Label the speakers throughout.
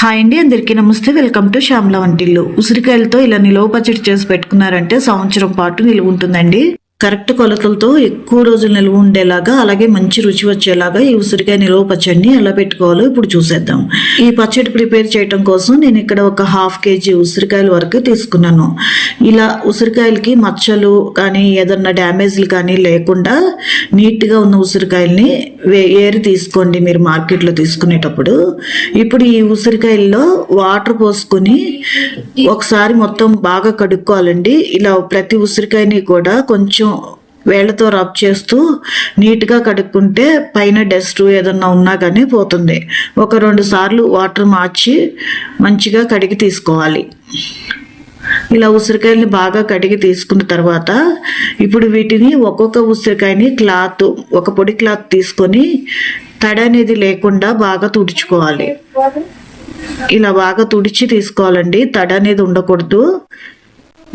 Speaker 1: Hi అండి అందరికీ నమస్తే. వెల్కమ్ టు శ్యామ్ల వంటిల్లు. ఉసిరికాయలతో ఇలా నిలువ పచ్చడి చేసి పెట్టుకున్నారంటే సంవత్సరం పాటు నిలువ ఉంటుందండి కరెక్ట్ కొలతలతో ఎక్కువ రోజులు నిల్వ ఉండేలాగా అలాగే మంచి రుచి వచ్చేలాగా ఈ ఉసిరికాయ నిలువ పచ్చడిని ఎలా పెట్టుకోవాలో ఇప్పుడు చూసేద్దాం. ఈ పచ్చడి ప్రిపేర్ చేయడం కోసం నేను ఇక్కడ ఒక హాఫ్ కేజీ ఉసిరికాయల వరకు తీసుకున్నాను. ఇలా ఉసిరికాయలకి మచ్చలు కానీ ఏదన్నా డ్యామేజ్లు కానీ లేకుండా నీట్గా ఉన్న ఉసిరికాయల్ని వే- ఏరి తీసుకోండి మీరు మార్కెట్లో తీసుకునేటప్పుడు. ఇప్పుడు ఈ ఉసిరికాయల్లో వాటర్ పోసుకొని ఒకసారి మొత్తం బాగా కడుక్కోవాలండి. ఇలా ప్రతి ఉసిరికాయని కూడా కొంచెం వేళ్ళతో రబ్ చేస్తూ నీట్గా కడుక్కుంటే పైన డస్ట్ ఏదన్నా ఉన్నా కానీ పోతుంది. ఒక రెండు సార్లు వాటర్ మార్చి మంచిగా కడిగి తీసుకోవాలి. ఇలా ఉసిరికాయల్ని బాగా కడిగి తీసుకున్న తర్వాత ఇప్పుడు వీటిని ఒక్కొక్క ఉసిరికాయని క్లాత్ ఒక పొడి క్లాత్ తీసుకొని తడి అనేది లేకుండా బాగా తుడుచుకోవాలి. ఇలా బాగా తుడిచి తీసుకోవాలండి. తడ అనేది ఉండకూడదు.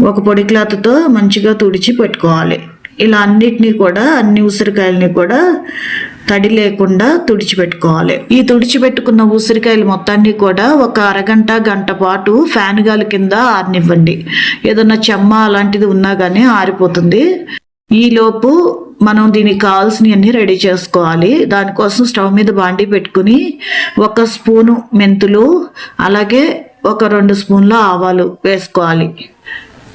Speaker 1: ఒక పొడి క్లాత్తో మంచిగా తుడిచి పెట్టుకోవాలి. ఇలా అన్నిటినీ కూడా అన్ని ఉసిరికాయలని కూడా తడి లేకుండా తుడిచిపెట్టుకోవాలి. ఈ తుడిచిపెట్టుకున్న ఉసిరికాయలు మొత్తాన్ని కూడా ఒక అరగంట గంట పాటు ఫ్యాన్ గాలి కింద ఆరినివ్వండి. ఏదన్నా చెమ్మ అలాంటిది ఉన్నా కానీ ఆరిపోతుంది. ఈలోపు మనం దీనికి కావాల్సినవన్నీ రెడీ చేసుకోవాలి. దానికోసం స్టవ్ మీద బాండి పెట్టుకుని ఒక స్పూను మెంతులు అలాగే ఒక రెండు స్పూన్ల ఆవాలు వేసుకోవాలి.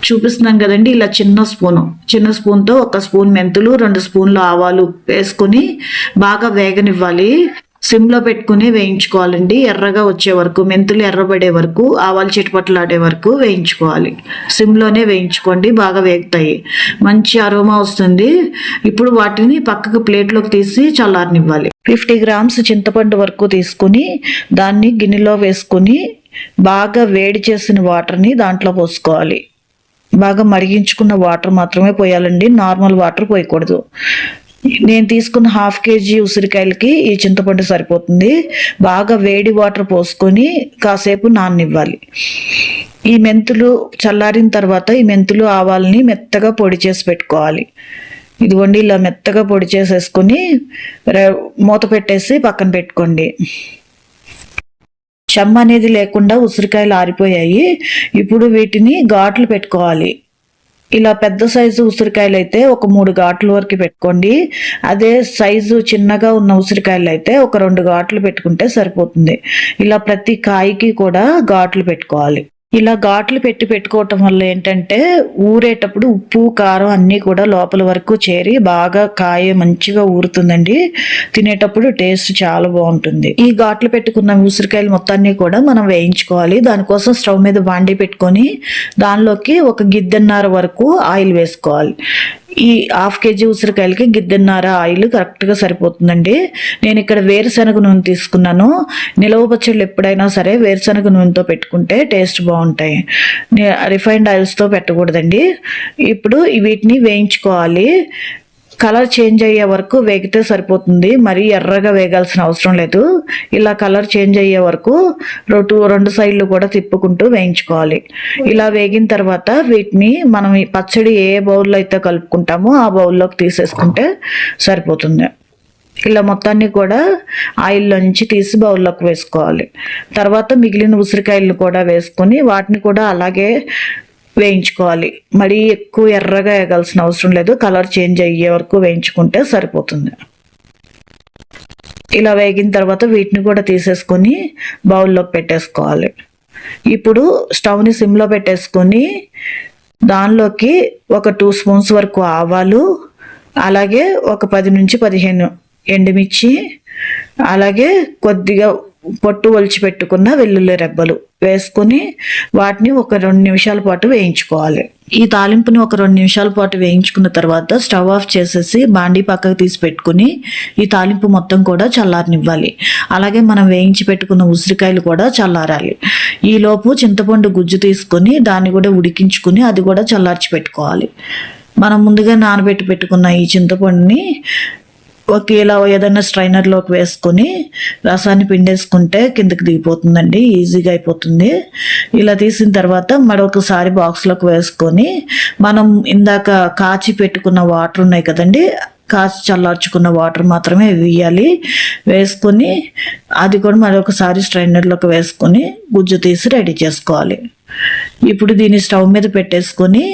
Speaker 1: చూపిస్తున్నాను కదండి ఇలా చిన్న స్పూను. చిన్న స్పూన్తో ఒక స్పూన్ మెంతులు రెండు స్పూన్లు ఆవాలు వేసుకొని బాగా వేగనివ్వాలి. సిమ్లో పెట్టుకుని వేయించుకోవాలండి. ఎర్రగా వచ్చే వరకు మెంతులు ఎర్రబడే వరకు ఆవాలు చిటపట్లాడే వరకు వేయించుకోవాలి. సిమ్లోనే వేయించుకోండి బాగా వేగుతాయి. మంచి అరోమా వస్తుంది. ఇప్పుడు వాటిని పక్కకు ప్లేట్లోకి తీసి చల్లారనివ్వాలి. ఫిఫ్టీ గ్రామ్స్ చింతపండు వరకు తీసుకుని దాన్ని గిన్నెలో వేసుకుని బాగా వేడి చేసిన వాటర్ని దాంట్లో పోసుకోవాలి. బాగా మరిగించుకున్న వాటర్ మాత్రమే పోయాలండి. Normal water పోయకూడదు. నేను తీసుకున్న హాఫ్ కేజీ ఉసిరికాయలకి ఈ చింతపండు సరిపోతుంది. బాగా వేడి వాటర్ పోసుకొని కాసేపు నాననివ్వాలి. ఈ మెంతులు చల్లారిన తర్వాత ఈ మెంతులు ఆవాలని మెత్తగా పొడి చేసి పెట్టుకోవాలి. ఇదిగోండి ఇలా మెత్తగా పొడి చేసేసుకొని మూత పెట్టేసి పక్కన పెట్టుకోండి. చెమ్మ అనేది లేకుండా ఉసిరికాయలు ఆరిపోయాయి. ఇప్పుడు వీటిని ఘాట్లు పెట్టుకోవాలి. ఇలా పెద్ద సైజు ఉసిరికాయలు అయితే ఒక మూడు ఘాట్ల వరకు పెట్టుకోండి. అదే సైజు చిన్నగా ఉన్న ఉసిరికాయలు అయితే ఒక రెండు ఘాట్లు పెట్టుకుంటే సరిపోతుంది. ఇలా ప్రతి కాయకి కూడా ఘాట్లు పెట్టుకోవాలి. ఇలా ఘాట్లు పెట్టి పెట్టుకోవటం వల్ల ఏంటంటే ఊరేటప్పుడు ఉప్పు కారం అన్నీ కూడా లోపల వరకు చేరి బాగా కాయ మంచిగా ఊరుతుందండి. తినేటప్పుడు టేస్ట్ చాలా బాగుంటుంది. ఈ ఘాట్లు పెట్టుకున్న ఉసిరికాయలు మొత్తాన్ని కూడా మనం వేయించుకోవాలి. దానికోసం స్టవ్ మీద బాండి పెట్టుకొని దానిలోకి ఒక గిద్దెన్నర వరకు ఆయిల్ వేసుకోవాలి. ఈ హాఫ్ కేజీ ఉసిరికాయలకి గిద్దెన్నర ఆయిల్ కరెక్ట్గా సరిపోతుందండి. నేను ఇక్కడ వేరుశనగ నూనె తీసుకున్నాను. నిలవ పచ్చళ్ళు ఎప్పుడైనా సరే వేరుశనగ నూనెతో పెట్టుకుంటే టేస్ట్ బాగుంటాయి. రిఫైన్డ్ ఆయిల్స్తో పెట్టకూడదండి. ఇప్పుడు వీటిని వేయించుకోవాలి. కలర్ చేంజ్ అయ్యే వరకు వేగితే సరిపోతుంది. మరీ ఎర్రగా వేగాల్సిన అవసరం లేదు. ఇలా కలర్ చేంజ్ అయ్యే వరకు రెండు రెండు సైడ్లు కూడా తిప్పుకుంటూ వేయించుకోవాలి. ఇలా వేగిన తర్వాత వీటిని మనం ఈ పచ్చడి ఏ బౌల్లో అయితే కలుపుకుంటామో ఆ బౌల్లోకి తీసేసుకుంటే సరిపోతుంది. ఇలా మొత్తాన్ని కూడా ఆయిల్లో నుంచి తీసి బౌల్లోకి వేసుకోవాలి. తర్వాత మిగిలిన ఉసిరికాయలను కూడా వేసుకొని వాటిని కూడా అలాగే వేయించుకోవాలి. మరీ ఎక్కువ ఎర్రగా వేగాల్సిన అవసరం లేదు. కలర్ చేంజ్ అయ్యే వరకు వేయించుకుంటే సరిపోతుంది. ఇలా వేగిన తర్వాత వీటిని కూడా తీసేసుకొని బౌల్లోకి పెట్టేసుకోవాలి. ఇప్పుడు స్టవ్ని సిమ్లో పెట్టేసుకొని దానిలోకి ఒక టూ స్పూన్స్ వరకు ఆవాలు అలాగే ఒక పది నుంచి పదిహేను ఎండుమిర్చి అలాగే కొద్దిగా పొట్టు ఒలిచి పెట్టుకున్న వెల్లుల్లి రెబ్బలు. వేసుకొని వాటిని ఒక రెండు నిమిషాల పాటు వేయించుకోవాలి. ఈ తాలింపుని ఒక రెండు నిమిషాల పాటు వేయించుకున్న తర్వాత స్టవ్ ఆఫ్ చేసేసి బాండీ పక్కకు తీసి పెట్టుకుని ఈ తాలింపు మొత్తం కూడా చల్లారనివ్వాలి. అలాగే మనం వేయించి పెట్టుకున్న ఉసిరికాయలు కూడా చల్లారాలి. ఈ లోపు చింతపండు గుజ్జు తీసుకొని దాన్ని కూడా ఉడికించుకుని అది కూడా చల్లార్చి పెట్టుకోవాలి. మనం ముందుగా నానబెట్టి పెట్టుకున్న ఈ చింతపండుని ఒక ఇలా ఏదైనా స్ట్రైనర్లోకి వేసుకొని రసాన్ని పిండేసుకుంటే కిందకి దిగిపోతుందండి ఈజీగా అయిపోతుంది. ఇలా తీసిన తర్వాత మరొకసారి బాక్స్లోకి వేసుకొని మనం ఇందాక కాచి పెట్టుకున్న వాటర్ ఉన్నాయి కదండి కాచి చల్లార్చుకున్న వాటర్ మాత్రమే వేయాలి. వేసుకొని అది కూడా మరొకసారి స్ట్రైనర్లోకి వేసుకొని గుజ్జు తీసి రెడీ చేసుకోవాలి. ఇప్పుడు దీన్ని స్టవ్ మీద పెట్టేసుకొని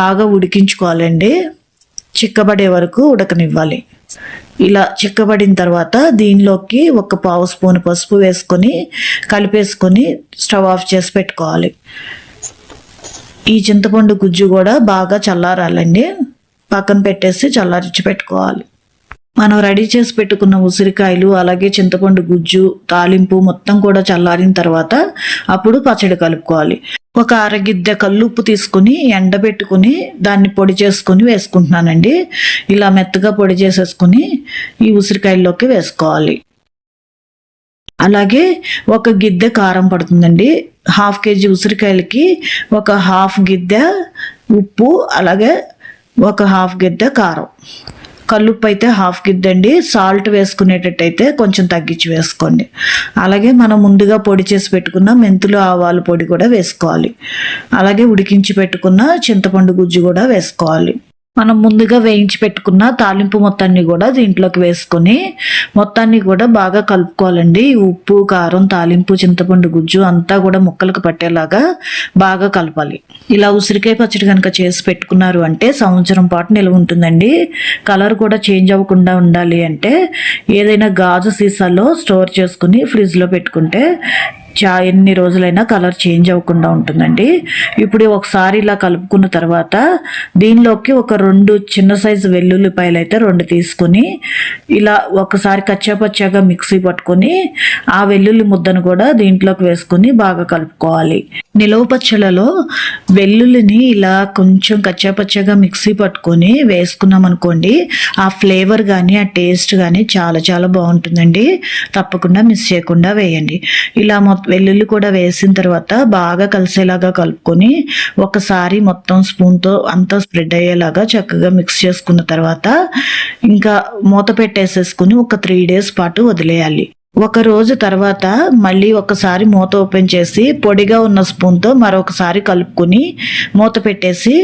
Speaker 1: బాగా ఉడికించుకోవాలండి. చిక్కబడే వరకు ఉడకనివ్వాలి. ఇలా చిక్కబడిన తర్వాత దీనిలోకి ఒక పావు స్పూన్ పసుపు వేసుకొని కలిపేసుకొని స్టవ్ ఆఫ్ చేసి పెట్టుకోవాలి. ఈ చింతపండు గుజ్జు కూడా బాగా చల్లారాలండి. పక్కన పెట్టేసి చల్లారించి పెట్టుకోవాలి. మనం రెడీ చేసి పెట్టుకున్న ఉసిరికాయలు అలాగే చింతపండు గుజ్జు తాలింపు మొత్తం కూడా చల్లారిన తర్వాత అప్పుడు పచ్చడి కలుపుకోవాలి. ఒక అరగిద్దె కల్లుప్పు తీసుకుని ఎండబెట్టుకుని దాన్ని పొడి చేసుకుని వేసుకుంటున్నానండి. ఇలా మెత్తగా పొడి చేసేసుకుని ఈ ఉసిరికాయల్లోకి వేసుకోవాలి. అలాగే ఒక గిద్దె కారం పడుతుందండి. హాఫ్ కేజీ ఉసిరికాయలకి ఒక హాఫ్ గిద్దె ఉప్పు అలాగే ఒక హాఫ్ గిద్దె కారం. కల్లుప్పు అయితే హాఫ్ గిద్దండి. సాల్ట్ వేసుకునేటట్టయితే కొంచెం తగ్గించి వేసుకోండి. అలాగే మనం ముందుగా పొడి చేసి పెట్టుకున్న మెంతులు ఆవాలు పొడి కూడా వేసుకోవాలి. అలాగే ఉడికించి పెట్టుకున్న చింతపండు గుజ్జు కూడా వేసుకోవాలి. మనం ముందుగా వేయించి పెట్టుకున్న తాలింపు మొత్తాన్ని కూడా దీంట్లోకి వేసుకొని మొత్తాన్ని కూడా బాగా కలుపుకోవాలండి. ఉప్పు కారం తాలింపు చింతపండు గుజ్జు అంతా కూడా ముక్కలకు పట్టేలాగా బాగా కలపాలి. ఇలా ఉసిరికాయ పచ్చడి కనుక చేసి పెట్టుకున్నారు అంటే సంవత్సరం పాటు నిల్వ ఉంటుందండి. కలర్ కూడా చేంజ్ అవ్వకుండా ఉండాలి అంటే ఏదైనా గాజు సీసాలో స్టోర్ చేసుకుని ఫ్రిడ్జ్లో పెట్టుకుంటే చా ఎన్ని రోజులైనా కలర్ చేంజ్ అవ్వకుండా ఉంటుందండి. ఇప్పుడు ఒకసారి ఇలా కలుపుకున్న తర్వాత దీనిలోకి ఒక రెండు చిన్న సైజు వెల్లుల్లిపాయలు అయితే రెండు తీసుకొని ఇలా ఒకసారి కచ్చాపచ్చాగా మిక్సీ పట్టుకొని ఆ వెల్లుల్లి ముద్దను కూడా దీంట్లోకి వేసుకొని బాగా కలుపుకోవాలి. నిలవ పచ్చళ్ళలో వెల్లుల్లిని ఇలా కొంచెం కచ్చాపచ్చాగా మిక్సీ పట్టుకొని వేసుకున్నాం అనుకోండి ఆ ఫ్లేవర్ కానీ ఆ టేస్ట్ కానీ చాలా చాలా బాగుంటుందండి. తప్పకుండా మిస్ చేయకుండా వేయండి. ఇలా మొత్తం వెల్లుల్లి కూడా వేసిన తర్వాత బాగా కలిసేలాగా కలుపుకొని ఒకసారి మొత్తం స్పూన్తో అంతా స్ప్రెడ్ అయ్యేలాగా చక్కగా మిక్స్ చేసుకున్న తర్వాత ఇంకా మూత పెట్టేసేసుకుని ఒక త్రీ డేస్ పాటు వదిలేయాలి. ఒక రోజు తర్వాత మళ్ళీ ఒకసారి మూత ఓపెన్ చేసి పొడిగా ఉన్న స్పూన్తో మరొకసారి కలుపుకొని మూత పెట్టేసి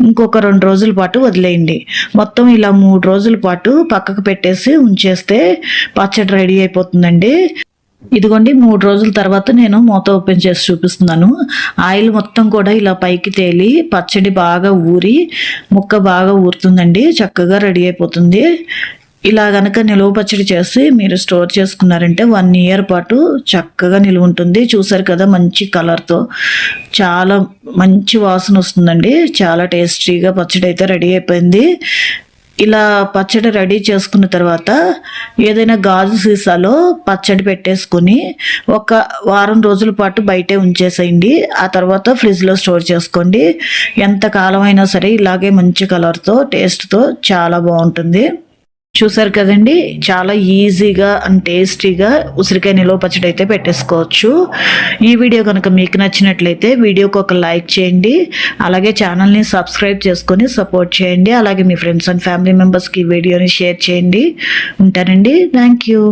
Speaker 1: ఇంకొక రెండు రోజుల పాటు వదిలేయండి. మొత్తం ఇలా మూడు రోజుల పాటు పక్కకు పెట్టేసి ఉంచేస్తే పచ్చడి రెడీ అయిపోతుందండి. ఇదిగోండి మూడు రోజుల తర్వాత నేను మూత ఓపెన్ చేసి చూపిస్తున్నాను. ఆయిల్ మొత్తం కూడా ఇలా పైకి తేలి పచ్చడి బాగా ఊరి ముక్క బాగా ఊరుతుందండి. చక్కగా రెడీ అయిపోతుంది. ఇలా గనక నిలువ పచ్చడి చేసి మీరు స్టోర్ చేసుకున్నారంటే వన్ ఇయర్ పాటు చక్కగా నిలువ ఉంటుంది. చూసారు కదా మంచి కలర్తో చాలా మంచి వాసన వస్తుందండి. చాలా టేస్టీగా పచ్చడి అయితే రెడీ అయిపోయింది. ఇలా పచ్చడి రెడీ చేసుకున్న తర్వాత ఏదైనా గాజు సీసాలో పచ్చడి పెట్టేసుకుని ఒక వారం రోజుల పాటు బయటే ఉంచేసేయండి. ఆ తర్వాత ఫ్రిడ్జ్లో స్టోర్ చేసుకోండి. ఎంత కాలమైనా సరే ఇలాగే మంచి కలర్తో టేస్ట్తో చాలా బాగుంటుంది. చూసారు కదండి? చాలా ఈజీగా అండ్ టేస్టీగా ఉసిరికాయ నిలువ పచ్చడి అయితే పెట్టేసుకోవచ్చు. ఈ వీడియో కనుక మీకు నచ్చినట్లయితే వీడియోకి ఒక లైక్ చేయండి. అలాగే ఛానల్ని సబ్స్క్రైబ్ చేసుకొని సపోర్ట్ చేయండి. అలాగే మీ ఫ్రెండ్స్ అండ్ ఫ్యామిలీ మెంబర్స్కి ఈ వీడియోని షేర్ చేయండి. ఉంటానండి. Thank you